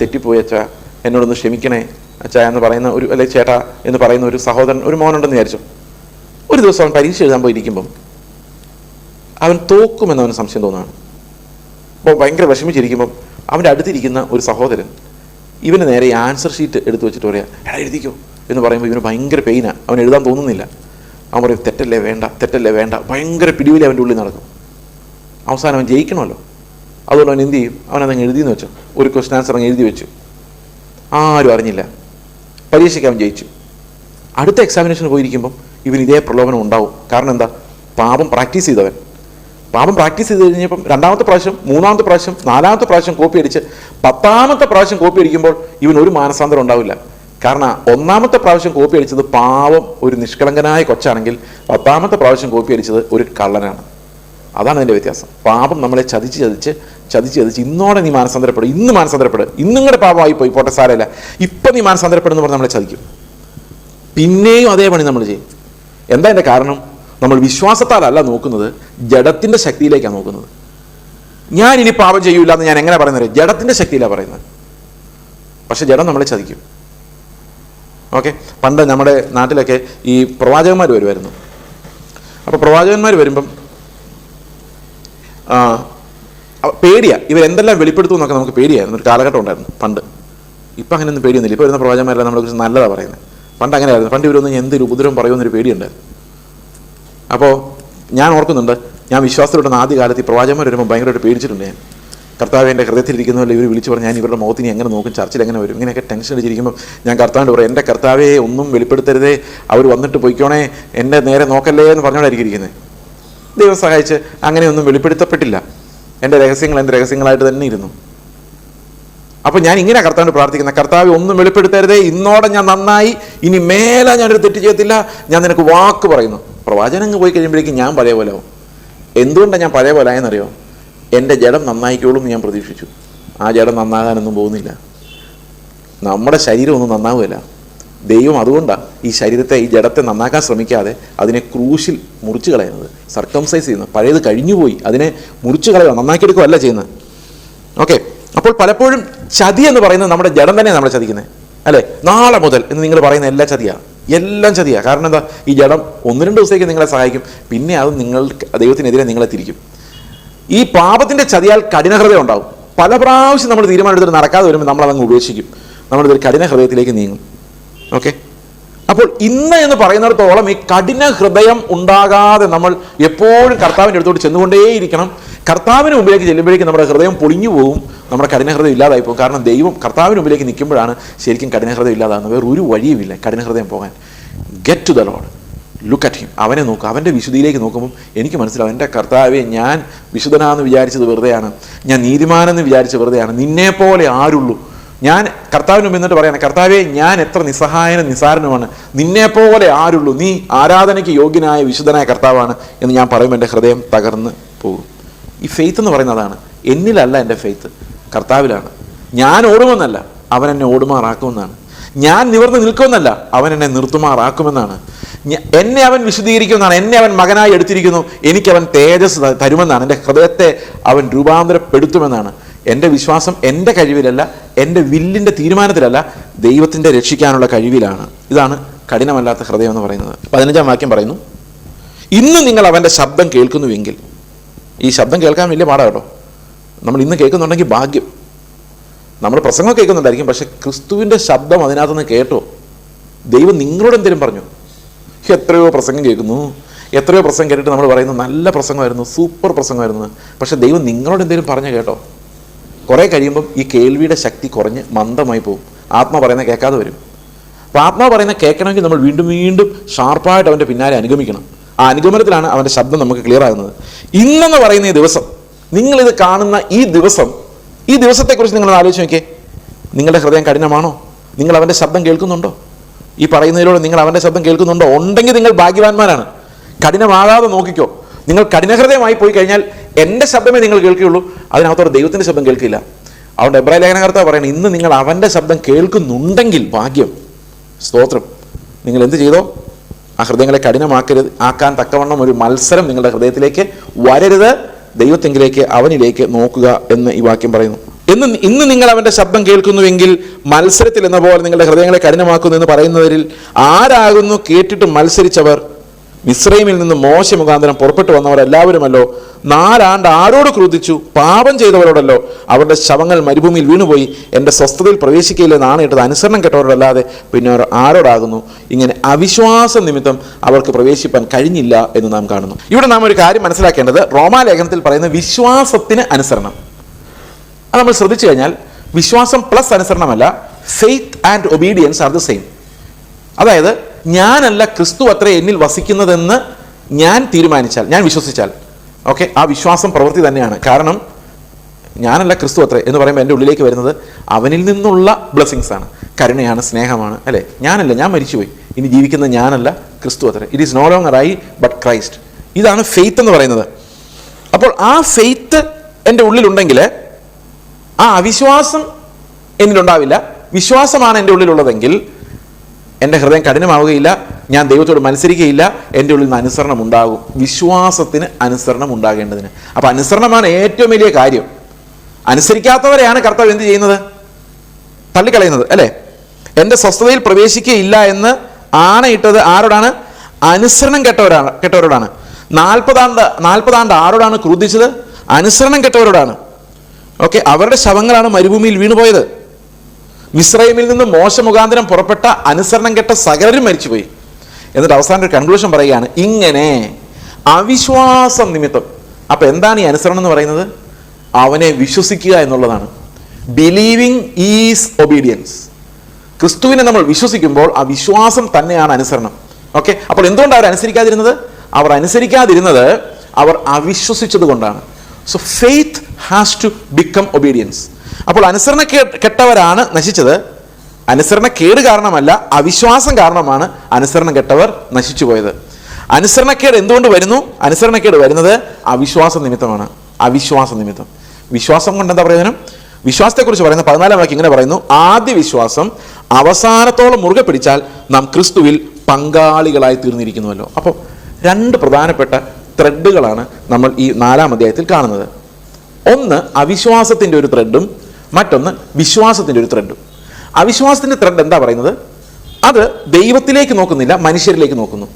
തെറ്റിപ്പോയി അച്ഛാ. എന്നോടൊന്ന് ക്ഷമിക്കണേ അച്ഛാ എന്ന് പറയുന്ന ഒരു അല്ലെ ചേട്ട എന്ന് പറയുന്ന ഒരു സഹോദരൻ ഒരു മോനുണ്ടെന്ന് വിചാരിച്ചു. ഒരു ദിവസം അവൻ പരീക്ഷ എഴുതാൻ പോയിരിക്കുമ്പം അവൻ തോക്കുമെന്ന് അവന് സംശയം തോന്നുകയാണ്. അപ്പോൾ ഭയങ്കര വിഷമിച്ചിരിക്കുമ്പം അവന്റെ അടുത്തിരിക്കുന്ന ഒരു സഹോദരൻ ഇവന് നേരെ ഈ ആൻസർ ഷീറ്റ് എടുത്ത് വെച്ചിട്ട് പറയാം എടാ എഴുതിക്കോ. എന്ന് പറയുമ്പോൾ ഇവന് ഭയങ്കര പെയിനാണ് അവൻ എഴുതാൻ തോന്നുന്നില്ല. അവൻ പറയും തെറ്റല്ലേ വേണ്ട തെറ്റല്ലേ വേണ്ട. ഭയങ്കര പിടിവിലി അവന്റെ ഉള്ളിൽ നടക്കും. അവസാനം അവൻ ജയിക്കണമല്ലോ. അതുകൊണ്ട് അവൻ എന്ത് ചെയ്യും? അവൻ അതങ്ങ് എഴുതിയെന്ന് വെച്ചു. ഒരു ക്വസ്റ്റൻ ആൻസർ അങ്ങ് എഴുതി വെച്ചു. ആരും അറിഞ്ഞില്ല. പരീക്ഷയ്ക്ക് അവൻ ജയിച്ചു. അടുത്ത എക്സാമിനേഷന് പോയിരിക്കുമ്പം ഇവൻ ഇതേ പ്രലോഭനം ഉണ്ടാവും. കാരണം എന്താ? പാപം പ്രാക്ടീസ് ചെയ്തവൻ. പാപം പ്രാക്ടീസ് ചെയ്ത് കഴിഞ്ഞപ്പം രണ്ടാമത്തെ പ്രാവശ്യം മൂന്നാമത്തെ പ്രാവശ്യം നാലാമത്തെ പ്രാവശ്യം കോപ്പി അടിച്ച് പത്താമത്തെ പ്രാവശ്യം കോപ്പി അടിക്കുമ്പോൾ ഇവൻ ഒരു മാനസാന്തരം ഉണ്ടാവില്ല. കാരണം ഒന്നാമത്തെ പ്രാവശ്യം കോപ്പി അടിച്ചത് പാവം ഒരു നിഷ്കളങ്കനായ കൊച്ചാണെങ്കിൽ പത്താമത്തെ പ്രാവശ്യം കോപ്പി അടിച്ചത് ഒരു കള്ളനാണ്. അതാണ് അതിന്റെ വ്യത്യാസം. പാപം നമ്മളെ ചതിച്ച് ചതിച്ച് ചതിച്ച് ചതിച്ച് ഇന്നോടെ നീ മാനസാന്തരപ്പെടും ഇന്ന് മാനസാന്തരപ്പെടും ഇന്നും കൂടെ പാപമായി പോയി പോട്ടെ സാരമില്ല ഇപ്പം നീ മാനസാന്തരപ്പെടുന്ന പറഞ്ഞ് നമ്മളെ ചതിക്കും. പിന്നെയും അതേ പണി നമ്മൾ ചെയ്യും. എന്താ എന്റെ കാരണം? നമ്മൾ വിശ്വാസത്താലല്ല നോക്കുന്നത് ജഡത്തിന്റെ ശക്തിയിലേക്കാണ് നോക്കുന്നത്. ഞാൻ ഇനി പാപം ചെയ്യൂല എന്ന് ഞാൻ എങ്ങനെ പറയുന്നത്? ജഡത്തിന്റെ ശക്തിയിലാണ് പറയുന്നത്. പക്ഷെ ജഡം നമ്മളെ ചതിക്കും. ഓക്കെ? പണ്ട് നമ്മുടെ നാട്ടിലൊക്കെ ഈ പ്രവാചകന്മാർ വരുമായിരുന്നു. അപ്പോൾ പ്രവാചകന്മാർ വരുമ്പം പേടിയാ. ഇവരെന്തെല്ലാം വെളിപ്പെടുത്തും എന്നൊക്കെ നമുക്ക് പേടിയായിരുന്നു. ഒരു കാലഘട്ടം ഉണ്ടായിരുന്നു പണ്ട്. ഇപ്പം അങ്ങനെയൊന്നും പേടിയൊന്നുമില്ല. ഇപ്പോൾ വരുന്ന പ്രവാചകന്മാരെല്ലാം നമ്മളെ കുറിച്ച് നല്ലതാണ് പറയുന്നത്. പണ്ട് അങ്ങനെയായിരുന്നു. പണ്ട് ഇവരൊന്നും എന്തൊരു ഉപദ്രവം പറയുമെന്നൊരു പേടിയുണ്ടായിരുന്നു. അപ്പോൾ ഞാൻ ഓർക്കുന്നുണ്ട് ഞാൻ വിശ്വാസത്തിലുള്ള ആദ്യ കാലത്ത് ഈ പ്രവാചകന്മാർ വരുമ്പോൾ ഭയങ്കരമായിട്ട് പേടിച്ചിട്ടുണ്ട് ഞാൻ. കർത്താവ് എന്റെ ഹൃദയത്തിലിരിക്കുന്നവരെ ഇവർ വിളിച്ചു പറഞ്ഞു ഞാൻ ഇവരുടെ മുഖത്തിന് എങ്ങനെ നോക്കും ചർച്ചിൽ എങ്ങനെ വരും ഇങ്ങനെയൊക്കെ ടെൻഷൻ അടിച്ചിരിക്കുമ്പോൾ ഞാൻ കർത്താവിന്റെ പറയും എന്റെ കർത്താവെ ഒന്നും വെളിപ്പെടുത്തരുതേ അവർ വന്നിട്ട് പൊയ്ക്കോണേ എന്റെ നേരെ നോക്കല്ലേ എന്ന് പറഞ്ഞോണ്ടായിരിക്കും ഇരിക്കുന്നത് ദൈവം സഹായിച്ച് അങ്ങനെയൊന്നും വെളിപ്പെടുത്തപ്പെട്ടില്ല. എന്റെ രഹസ്യങ്ങൾ എന്റെ രഹസ്യങ്ങളായിട്ട് തന്നെ ഇരുന്നു. അപ്പോൾ ഞാൻ ഇങ്ങനെ കർത്താവിന് പ്രാർത്ഥിക്കുന്ന കർത്താവ് ഒന്നും വെളിപ്പെടുത്തരുതേ. ഇന്നോടെ ഞാൻ നന്നായി. ഇനി മേലെ ഞാനൊരു തെറ്റ് ചെയ്യത്തില്ല. ഞാൻ നിനക്ക് വാക്ക് പറയുന്നു. പ്രവാചകൻ അങ്ങ് പോയി കഴിയുമ്പോഴേക്കും ഞാൻ പഴയ പോലെ ആവും. എന്തുകൊണ്ടാണ് ഞാൻ പഴയ പോലെ ആയെന്നറിയോ? എന്റെ ജഡം നന്നായിക്കോളും ഞാൻ പ്രതീക്ഷിച്ചു. ആ ജഡം നന്നാകാനൊന്നും പോകുന്നില്ല. നമ്മുടെ ശരീരം ഒന്നും നന്നാവുകയില്ല. ദൈവം അതുകൊണ്ടാണ് ഈ ശരീരത്തെ ഈ ജഡത്തെ നന്നാക്കാൻ ശ്രമിക്കാതെ അതിനെ ക്രൂശിൽ മുറിച്ച് കളയുന്നത്. സർക്കംസൈസ് ചെയ്യുന്നത്. പഴയത് കഴിഞ്ഞുപോയി. അതിനെ മുറിച്ച് കളയുക നന്നാക്കിയെടുക്കുകയല്ല ചെയ്യുന്നത്. ഓക്കെ. അപ്പോൾ പലപ്പോഴും ചതി എന്ന് പറയുന്നത് നമ്മുടെ ജഡം തന്നെയാണ് നമ്മളെ ചതിക്കുന്നത്. അല്ലേ? നാളെ മുതൽ എന്ന് നിങ്ങൾ പറയുന്ന എല്ലാ ചതിയാണ് എല്ലാം ചതിയാണ് കാരണം എന്താ? ഈ ജഡം ഒന്ന് രണ്ട് ദിവസത്തേക്ക് നിങ്ങളെ സഹായിക്കും. പിന്നെ അത് നിങ്ങൾ ദൈവത്തിനെതിരെ നിങ്ങളെ തിരിക്കും. ഈ പാപത്തിന്റെ ചതിയാൽ കഠിനഹൃദയം ഉണ്ടാവും. പല പ്രാവശ്യം നമ്മൾ തീരുമാനമെടുത്തിട്ട് നടക്കാതെ വരുമ്പോൾ നമ്മൾ അതങ്ങ് ഉപേക്ഷിക്കും. നമ്മളിതൊരു കഠിന ഹൃദയത്തിലേക്ക് നീങ്ങും. ഓക്കെ? അപ്പോൾ ഇന്ന് എന്ന് പറയുന്നിടത്തോളം ഈ കഠിന ഹൃദയം ഉണ്ടാകാതെ നമ്മൾ എപ്പോഴും കർത്താവിന്റെ അടുത്തോട്ട് ചെന്നുകൊണ്ടേയിരിക്കണം. കർത്താവിന് മുമ്പിലേക്ക് ചെല്ലുമ്പോഴേക്കും നമ്മുടെ ഹൃദയം പൊളിഞ്ഞു പോകും നമ്മുടെ കഠിന ഹൃദയം ഇല്ലാതായി പോകും. കാരണം ദൈവം കർത്താവിന് മുമ്പിലേക്ക് നിൽക്കുമ്പോഴാണ് ശരിക്കും കഠിന ഹൃദയം ഇല്ലാതാകുന്നത്. വേറെ ഒരു വഴിയുമില്ല കഠിന ഹൃദയം പോകാൻ. Get to the Lord look at him അവനെ നോക്കുക. അവന്റെ വിശുദ്ധിയിലേക്ക് നോക്കുമ്പോൾ എനിക്ക് മനസ്സിലാവും എന്റെ കർത്താവെ ഞാൻ വിശുദ്ധനാന്ന് വിചാരിച്ചത് വെറുതെയാണ്. ഞാൻ നീതിമാനെന്ന് വിചാരിച്ചത് വെറുതെയാണ്. നിന്നെ പോലെ ആരുള്ളൂ. ഞാൻ കർത്താവിന് എന്നിട്ട് പറയാണ് കർത്താവെ ഞാൻ എത്ര നിസ്സഹായനും നിസ്സാരനുമാണ്. നിന്നെപ്പോലെ ആരുള്ളൂ. നീ ആരാധനയ്ക്ക് യോഗ്യനായ വിശുദ്ധനായ കർത്താവാണ് എന്ന് ഞാൻ പറയുമ്പോൾ എന്റെ ഹൃദയം തകർന്ന് പോകും. ഈ ഫെയ്ത്ത് എന്ന് പറയുന്നതാണ് എന്നിലല്ല എന്റെ ഫെയ്ത്ത് കർത്താവിലാണ്. ഞാൻ ഓടുമെന്നല്ല. അവൻ എന്നെ ഓടുമാറാക്കുമെന്നാണ്. ഞാൻ നിവർന്ന് നിൽക്കുമെന്നല്ല അവൻ എന്നെ നിർത്തുമാറാക്കുമെന്നാണ്. എന്നെ അവൻ വിശദീകരിക്കുമെന്നാണ് എന്നെ അവൻ മകനായി എടുത്തിരിക്കുന്നു എനിക്ക് അവൻ തേജസ് തരുമെന്നാണ് എന്റെ ഹൃദയത്തെ അവൻ രൂപാന്തരപ്പെടുത്തുമെന്നാണ്. എന്റെ വിശ്വാസം എന്റെ കഴിവിലല്ല എന്റെ വില്ലിന്റെ തീരുമാനത്തിലല്ല ദൈവത്തിന്റെ രക്ഷിക്കാനുള്ള കഴിവിലാണ്. ഇതാണ് കഠിനമല്ലാത്ത ഹൃദയം എന്ന് പറയുന്നത്. പതിനഞ്ചാം വാക്യം പറയുന്നു ഇന്ന് നിങ്ങൾ അവന്റെ ശബ്ദം കേൾക്കുന്നുവെങ്കിൽ ഈ ശബ്ദം കേൾക്കാൻ വലിയ പാടാ കേട്ടോ. നമ്മൾ ഇന്ന് കേൾക്കുന്നുണ്ടെങ്കിൽ ഭാഗ്യം നമ്മൾ പ്രസംഗം കേൾക്കുന്നുണ്ടായിരിക്കും പക്ഷെ ക്രിസ്തുവിന്റെ ശബ്ദം അതിനകത്തുനിന്ന് കേട്ടോ. ദൈവം നിങ്ങളോട് എന്തെങ്കിലും പറഞ്ഞു? എത്രയോ പ്രസംഗം കേൾക്കുന്നു. എത്രയോ പ്രസംഗം കേട്ടിട്ട് നമ്മൾ പറയുന്നു നല്ല പ്രസംഗമായിരുന്നു സൂപ്പർ പ്രസംഗമായിരുന്നു. പക്ഷെ ദൈവം നിങ്ങളോട് എന്തെങ്കിലും പറഞ്ഞു കേട്ടോ. കുറേ കഴിയുമ്പം ഈ കേൾവിയുടെ ശക്തി കുറഞ്ഞ് മന്ദമായി പോകും ആത്മ പറയുന്ന കേൾക്കാതെ വരും. അപ്പോൾ ആത്മാ പറയുന്ന കേൾക്കണമെങ്കിൽ നമ്മൾ വീണ്ടും വീണ്ടും ഷാർപ്പായിട്ട് അവന്റെ പിന്നാലെ അനുഗമിക്കണം. ആ അനുഗമനത്തിലാണ് അവന്റെ ശബ്ദം നമുക്ക് ക്ലിയർ ആകുന്നത്. ഇന്നെന്ന് പറയുന്ന ഈ ദിവസം നിങ്ങളിത് കാണുന്ന ഈ ദിവസം ഈ ദിവസത്തെക്കുറിച്ച് നിങ്ങൾ ആലോചിച്ച് നോക്കിയേ. നിങ്ങളുടെ ഹൃദയം കഠിനമാണോ? നിങ്ങൾ അവന്റെ ശബ്ദം കേൾക്കുന്നുണ്ടോ? ഈ പറയുന്നതിലൂടെ നിങ്ങൾ അവന്റെ ശബ്ദം കേൾക്കുന്നുണ്ടോ? ഉണ്ടെങ്കിൽ നിങ്ങൾ ഭാഗ്യവാന്മാരാണ്. കഠിനമാകാതെ നോക്കിക്കോ. നിങ്ങൾ കഠിനഹൃദയമായി പോയി കഴിഞ്ഞാൽ എന്റെ ശബ്ദമേ നിങ്ങൾ കേൾക്കുകയുള്ളൂ. അതിനകത്തോടെ ദൈവത്തിന്റെ ശബ്ദം കേൾക്കില്ല. അതുകൊണ്ട് എബ്രാഹിം ലേഖനകർത്താവ് പറയണം ഇന്ന് നിങ്ങൾ അവന്റെ ശബ്ദം കേൾക്കുന്നുണ്ടെങ്കിൽ ഭാഗ്യം സ്തോത്രം. നിങ്ങൾ എന്ത് ചെയ്തോ? ആ ഹൃദയങ്ങളെ കഠിനമാക്കരുത്. ആക്കാൻ തക്കവണ്ണം ഒരു മത്സരം നിങ്ങളുടെ ഹൃദയത്തിലേക്ക് വരരുത്. ദൈവത്തെങ്കിലേക്ക് അവനിലേക്ക് നോക്കുക എന്ന് ഈ വാക്യം പറയുന്നു. എന്ന് ഇന്ന് നിങ്ങൾ അവന്റെ ശബ്ദം കേൾക്കുന്നുവെങ്കിൽ മത്സരത്തിൽ എന്ന പോലെ നിങ്ങളുടെ ഹൃദയങ്ങളെ കഠിനമാക്കുന്നു എന്ന് പറയുന്നവരിൽ ആരാകുന്നു കേട്ടിട്ട് മത്സരിച്ചവർ? മിശ്രൈമിൽ നിന്ന് മോശ മുഖാന്തരം പുറപ്പെട്ടു വന്നവരെല്ലാവരുമല്ലോ. നാലാണ്ട് ആരോട് ക്രോധിച്ചു? പാപം ചെയ്തവരോടല്ലോ. അവരുടെ ശവങ്ങൾ മരുഭൂമിയിൽ വീണുപോയി. എന്റെ സ്വസ്ഥതയിൽ പ്രവേശിക്കയില്ല നാണയിട്ടത് അനുസരണം കെട്ടവരോടല്ലാതെ പിന്നെ അവർ ആരോടാകുന്നു? ഇങ്ങനെ അവിശ്വാസ നിമിത്തം അവർക്ക് പ്രവേശിപ്പാൻ കഴിഞ്ഞില്ല എന്ന് നാം കാണുന്നു. ഇവിടെ നാം ഒരു കാര്യം മനസ്സിലാക്കേണ്ടത്. റോമാലേഖനത്തിൽ പറയുന്ന വിശ്വാസത്തിന് അനുസരണം. അത് നമ്മൾ ശ്രദ്ധിച്ചു കഴിഞ്ഞാൽ വിശ്വാസം plus അനുസരണമല്ല. Faith and obedience are the same അതായത് ഞാനല്ല ക്രിസ്തു അത്ര എന്നിൽ വസിക്കുന്നതെന്ന് ഞാൻ തീരുമാനിച്ചാൽ ഞാൻ വിശ്വസിച്ചാൽ ഓക്കെ ആ വിശ്വാസം പ്രവൃത്തി തന്നെയാണ്. കാരണം ഞാനല്ല ക്രിസ്തു അത്ര എന്ന് പറയുമ്പോൾ എന്റെ ഉള്ളിലേക്ക് വരുന്നത് അവനിൽ നിന്നുള്ള ബ്ലെസ്സിങ്സ് ആണ്. കരുണയാണ് സ്നേഹമാണ് അല്ലേ? ഞാനല്ല ഞാൻ മരിച്ചുപോയി. ഇനി ജീവിക്കുന്ന ഞാനല്ല ക്രിസ്തു അത്ര. It is no long I but Christ ഇതാണ് ഫെയ്ത്ത് എന്ന് പറയുന്നത്. അപ്പോൾ ആ ഫെയ്ത്ത് എന്റെ ഉള്ളിലുണ്ടെങ്കിൽ ആ അവിശ്വാസം എന്നിലുണ്ടാവില്ല. വിശ്വാസമാണ് എന്റെ ഉള്ളിലുള്ളതെങ്കിൽ എന്റെ ഹൃദയം കഠിനമാവുകയില്ല ഞാൻ ദൈവത്തോട് മത്സരിക്കുകയില്ല എന്റെ ഉള്ളിൽ നിന്ന് അനുസരണം ഉണ്ടാകും. വിശ്വാസത്തിന് അനുസരണം ഉണ്ടാകേണ്ടതിന്. അപ്പോൾ അനുസരണമാണ് ഏറ്റവും വലിയ കാര്യം. അനുസരിക്കാത്തവരെയാണ് കർത്താവ് എന്ത് ചെയ്യുന്നത്? തള്ളിക്കളയുന്നത് അല്ലേ? എന്റെ സ്വസ്ഥതയിൽ പ്രവേശിക്കുകയില്ല എന്ന് ആണയിട്ടത് ആരോടാണ്? അനുസരണം കെട്ടവരാണ് കെട്ടവരോടാണ്. നാൽപ്പതാണ്ട് നാൽപ്പതാണ്ട് ആരോടാണ് ക്രൂദ്ധിച്ചത് അനുസരണം കെട്ടവരോടാണ്. ഓക്കെ അവരുടെ ശവങ്ങളാണ് മരുഭൂമിയിൽ വീണുപോയത്. മിസ്രൈമിൽ നിന്ന് മോശ മുഖാന്തരം പുറപ്പെട്ട അനുസരണം കെട്ട സകലരും മരിച്ചുപോയി. എന്നിട്ട് അവസാനം ഒരു കൺക്ലൂഷൻ പറയുകയാണ് ഇങ്ങനെ അവിശ്വാസം നിമിത്തം. അപ്പോൾ എന്താണ് ഈ അനുസരണം എന്ന് പറയുന്നത്? അവനെ വിശ്വസിക്കുക എന്നുള്ളതാണ്. ബിലീവിങ് ഈസ് ഒബീഡിയൻസ് ക്രിസ്തുവിനെ നമ്മൾ വിശ്വസിക്കുമ്പോൾ ആ വിശ്വാസം തന്നെയാണ് അനുസരണം. ഓക്കെ അപ്പോൾ എന്തുകൊണ്ടാണ് അവർ അനുസരിക്കാതിരുന്നത്? അവർ അനുസരിക്കാതിരുന്നത് അവർ അവിശ്വസിച്ചത് കൊണ്ടാണ്. So faith has to become obedience അപ്പോൾ അനുസരണ കെട്ടവരാണ് നശിച്ചത്. അനുസരണ കേട് കാരണമല്ല അവിശ്വാസം കാരണമാണ് അനുസരണം കെട്ടവർ നശിച്ചു പോയത്. അനുസരണക്കേട് എന്തുകൊണ്ട് വരുന്നു? അനുസരണക്കേട് വരുന്നത് അവിശ്വാസ നിമിത്തമാണ്. അവിശ്വാസ നിമിത്തം. വിശ്വാസം കൊണ്ട് എന്താ പ്രയോജനം? വിശ്വാസത്തെക്കുറിച്ച് പറയുന്ന പതിനാലാം വാക്യം ഇങ്ങനെ പറയുന്നു ആദ്യ വിശ്വാസം അവസാനത്തോളം മുറുകെ പിടിച്ചാൽ നാം ക്രിസ്തുവിൽ പങ്കാളികളായി തീർന്നിരിക്കുന്നുവല്ലോ. അപ്പോൾ രണ്ട് പ്രധാനപ്പെട്ട ത്രെഡുകളാണ് നമ്മൾ ഈ നാലാം അധ്യായത്തിൽ കാണുന്നത്. ഒന്ന് അവിശ്വാസത്തിന്റെ ഒരു ത്രെഡും മറ്റൊന്ന് വിശ്വാസത്തിന്റെ ഒരു ത്രെഡ് അവിശ്വാസത്തിന്റെ ത്രെഡ് എന്താ പറയുന്നത്? അത് ദൈവത്തിലേക്ക് നോക്കുന്നില്ല മനുഷ്യരിലേക്ക് നോക്കുന്നു.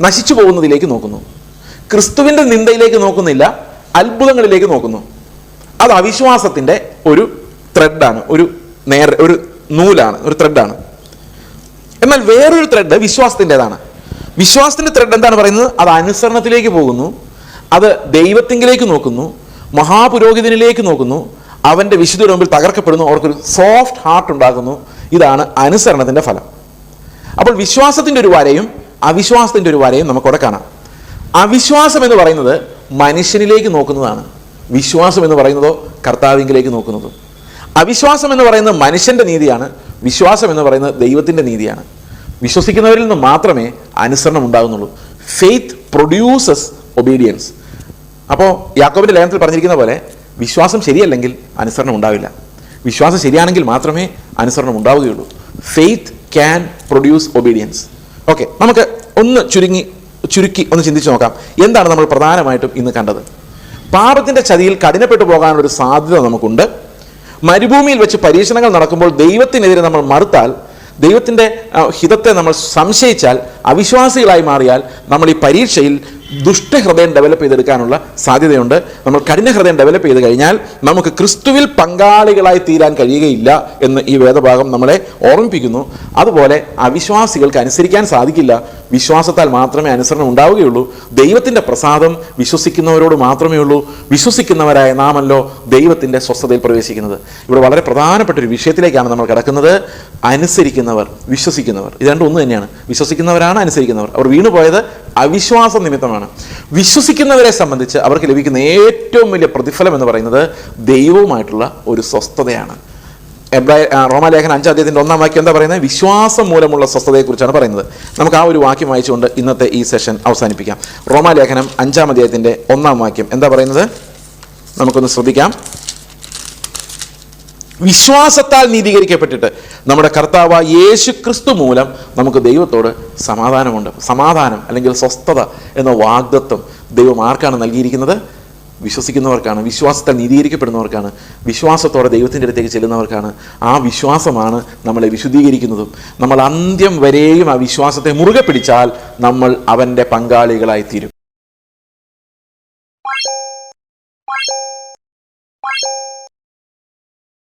നശിച്ചു പോകുന്നതിലേക്ക് നോക്കുന്നു. ക്രിസ്തുവിന്റെ നിന്ദയിലേക്ക് നോക്കുന്നില്ല അത്ഭുതങ്ങളിലേക്ക് നോക്കുന്നു. അത് അവിശ്വാസത്തിന്റെ ഒരു ത്രെഡാണ് ഒരു നേർ ഒരു നൂലാണ് ഒരു ത്രെഡാണ് എന്നാൽ വേറൊരു ത്രെഡ് വിശ്വാസത്തിന്റെതാണ്. വിശ്വാസത്തിന്റെ ത്രെഡ് എന്താണ് പറയുന്നത്? അത് അനുസരണത്തിലേക്ക് പോകുന്നു അത് ദൈവത്തിങ്കിലേക്ക് നോക്കുന്നു മഹാപുരോഹിതനിലേക്ക് നോക്കുന്നു അവന്റെ വിശുദ്ധിയുടെ മുമ്പിൽ തകർക്കപ്പെടുന്നു. അവർക്കൊരു സോഫ്റ്റ് ഹാർട്ട് ഉണ്ടാകുന്നു. ഇതാണ് അനുസരണത്തിന്റെ ഫലം. അപ്പോൾ വിശ്വാസത്തിന്റെ ഒരു വരയും അവിശ്വാസത്തിന്റെ ഒരു വരയും നമുക്കവിടെ കാണാം. അവിശ്വാസം എന്ന് പറയുന്നത് മനുഷ്യനിലേക്ക് നോക്കുന്നതാണ്. വിശ്വാസം എന്ന് പറയുന്നതോ കർത്താവിങ്കിലേക്ക് നോക്കുന്നതോ. അവിശ്വാസം എന്ന് പറയുന്നത് മനുഷ്യന്റെ നീതിയാണ്. വിശ്വാസം എന്ന് പറയുന്നത് ദൈവത്തിന്റെ നീതിയാണ്. വിശ്വസിക്കുന്നവരിൽ നിന്ന് മാത്രമേ അനുസരണം ഉണ്ടാകുന്നുള്ളൂ. ഫെയ്ത്ത് പ്രൊഡ്യൂസസ് ഒബീഡിയൻസ് അപ്പോൾ യാക്കോബിന്റെ ലേഖനത്തിൽ പറഞ്ഞിരിക്കുന്ന പോലെ വിശ്വാസം ശരിയല്ലെങ്കിൽ അനുസരണം ഉണ്ടാവില്ല. വിശ്വാസം ശരിയാണെങ്കിൽ മാത്രമേ അനുസരണം ഉണ്ടാവുകയുള്ളൂ. Faith can produce obedience okay നമുക്ക് ഒന്ന് ചുരുങ്ങി ചുരുക്കി ഒന്ന് ചിന്തിച്ച് നോക്കാം. എന്താണ് നമ്മൾ പ്രധാനമായിട്ടും ഇന്ന് കണ്ടത്? പാപത്തിന്റെ ചതിയിൽ കഠിനപ്പെട്ടു പോകാനുള്ളൊരു സാധ്യത നമുക്കുണ്ട്. മരുഭൂമിയിൽ വെച്ച് പരീക്ഷണങ്ങൾ നടക്കുമ്പോൾ ദൈവത്തിനെതിരെ നമ്മൾ മറുത്താൽ ദൈവത്തിന്റെ ഹിതത്തെ നമ്മൾ സംശയിച്ചാൽ അവിശ്വാസികളായി മാറിയാൽ നമ്മൾ ഈ പരീക്ഷയിൽ ദുഷ്ടഹൃദയം ഡെവലപ്പ് ചെയ്തെടുക്കാനുള്ള സാധ്യതയുണ്ട്. നമ്മൾ കഠിന ഹൃദയം ഡെവലപ്പ് ചെയ്ത് കഴിഞ്ഞാൽ നമുക്ക് ക്രിസ്തുവിൽ പങ്കാളികളായി തീരാൻ കഴിയുകയില്ല എന്ന് ഈ വേദഭാഗം നമ്മളെ ഓർമ്മിപ്പിക്കുന്നു. അതുപോലെ അവിശ്വാസികൾക്ക് അനുസരിക്കാൻ സാധിക്കില്ല. വിശ്വാസത്താൽ മാത്രമേ അനുസരണം ഉണ്ടാവുകയുള്ളൂ. ദൈവത്തിന്റെ പ്രസാദം വിശ്വസിക്കുന്നവരോട് മാത്രമേ ഉള്ളൂ. വിശ്വസിക്കുന്നവരായ നാമല്ലോ ദൈവത്തിന്റെ സ്വസ്ഥതയിൽ പ്രവേശിക്കുന്നത്. ഇവിടെ വളരെ പ്രധാനപ്പെട്ട ഒരു വിഷയത്തിലേക്കാണ് നമ്മൾ കിടക്കുന്നത്. അനുസരിക്കുന്നവർ വിശ്വസിക്കുന്നവർ. ഇത് രണ്ടും ഒന്ന് തന്നെയാണ്. വിശ്വസിക്കുന്നവരാണ് അനുസരിക്കുന്നവർ. അവർ വീണുപോയത് അവിശ്വാസ നിമിത്തമാണ്. വിശ്വസിക്കുന്നവരെ സംബന്ധിച്ച് അവർക്ക് ലഭിക്കുന്ന ഏറ്റവും വലിയ പ്രതിഫലം എന്ന് പറയുന്നത് ദൈവവുമായിട്ടുള്ള ഒരു സ്വസ്ഥതയാണ്. എബ്രായ റോമാലേഖൻ അഞ്ചാം അദ്ദേഹത്തിന്റെ ഒന്നാം വാക്യം എന്താ പറയുന്നത്? വിശ്വാസം മൂലമുള്ള സ്വസ്ഥതയെക്കുറിച്ചാണ് പറയുന്നത്. നമുക്ക് ആ ഒരു വാക്യം വായിച്ചുകൊണ്ട് ഇന്നത്തെ ഈ സെഷൻ അവസാനിപ്പിക്കാം. റോമാലേഖനം അഞ്ചാം അധ്യായത്തിന്റെ ഒന്നാം വാക്യം എന്താ പറയുന്നത്? നമുക്കൊന്ന് ശ്രദ്ധിക്കാം. വിശ്വാസത്താൽ നീതീകരിക്കപ്പെട്ടിട്ട് നമ്മുടെ കർത്താവ് യേശു ക്രിസ്തു മൂലം നമുക്ക് ദൈവത്തോട് സമാധാനമുണ്ട്. സമാധാനം അല്ലെങ്കിൽ സ്വസ്ഥത എന്ന വാഗ്ദത്വം ദൈവം ആർക്കാണ് നൽകിയിരിക്കുന്നത്? വിശ്വസിക്കുന്നവർക്കാണ് വിശ്വാസത്താൽ നീതീകരിക്കപ്പെടുന്നവർക്കാണ് വിശ്വാസത്തോടെ ദൈവത്തിന്റെ അടുത്തേക്ക് ചെല്ലുന്നവർക്കാണ്. ആ വിശ്വാസമാണ് നമ്മളെ വിശുദ്ധീകരിക്കുന്നതും. നമ്മൾ അന്ത്യം വരെയും ആ വിശ്വാസത്തെ മുറുകെ പിടിച്ചാൽ നമ്മൾ അവന്റെ പങ്കാളികളായി തീരും